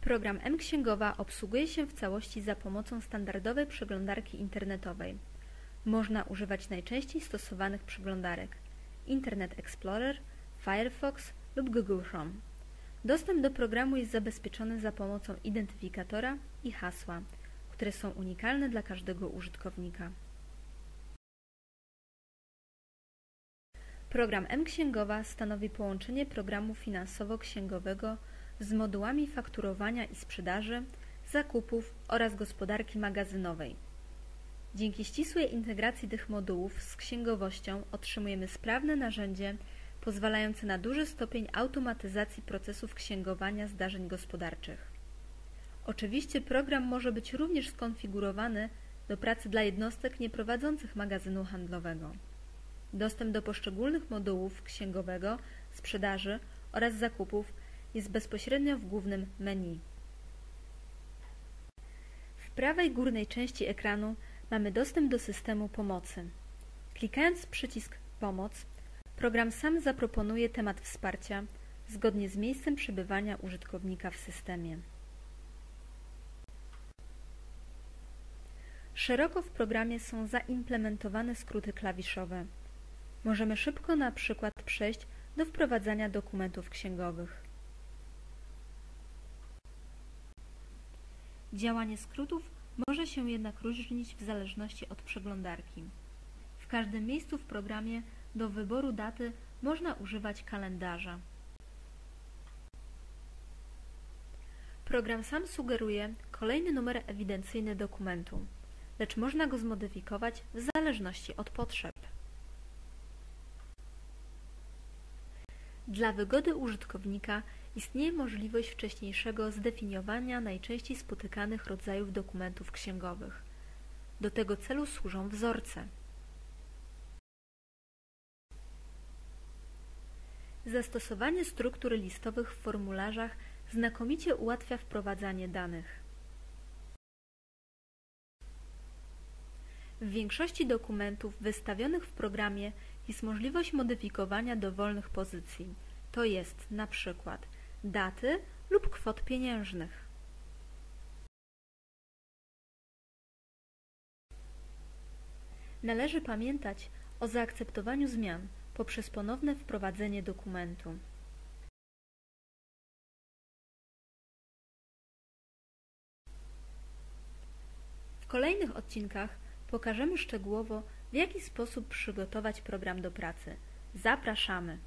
Program mKięgowa obsługuje się w całości za pomocą standardowej przeglądarki internetowej. Można używać najczęściej stosowanych przeglądarek Internet Explorer, Firefox lub Google Chrome. Dostęp do programu jest zabezpieczony za pomocą identyfikatora i hasła, które są unikalne dla każdego użytkownika. Program mKięgowa stanowi połączenie programu finansowo-księgowego z modułami fakturowania i sprzedaży, zakupów oraz gospodarki magazynowej. Dzięki ścisłej integracji tych modułów z księgowością otrzymujemy sprawne narzędzie pozwalające na duży stopień automatyzacji procesów księgowania zdarzeń gospodarczych. Oczywiście program może być również skonfigurowany do pracy dla jednostek nieprowadzących magazynu handlowego. Dostęp do poszczególnych modułów księgowego, sprzedaży oraz zakupów jest bezpośrednio w głównym menu. W prawej górnej części ekranu mamy dostęp do systemu pomocy. Klikając przycisk Pomoc, program sam zaproponuje temat wsparcia zgodnie z miejscem przebywania użytkownika w systemie. Szeroko w programie są zaimplementowane skróty klawiszowe. Możemy szybko na przykład przejść do wprowadzania dokumentów księgowych. Działanie skrótów może się jednak różnić w zależności od przeglądarki. W każdym miejscu w programie do wyboru daty można używać kalendarza. Program sam sugeruje kolejny numer ewidencyjny dokumentu, lecz można go zmodyfikować w zależności od potrzeb. Dla wygody użytkownika istnieje możliwość wcześniejszego zdefiniowania najczęściej spotykanych rodzajów dokumentów księgowych. Do tego celu służą wzorce. Zastosowanie struktur listowych w formularzach znakomicie ułatwia wprowadzanie danych. W większości dokumentów wystawionych w programie jest możliwość modyfikowania dowolnych pozycji, to jest na przykład daty lub kwot pieniężnych. Należy pamiętać o zaakceptowaniu zmian poprzez ponowne wprowadzenie dokumentu. W kolejnych odcinkach pokażemy szczegółowo, w jaki sposób przygotować program do pracy. Zapraszamy!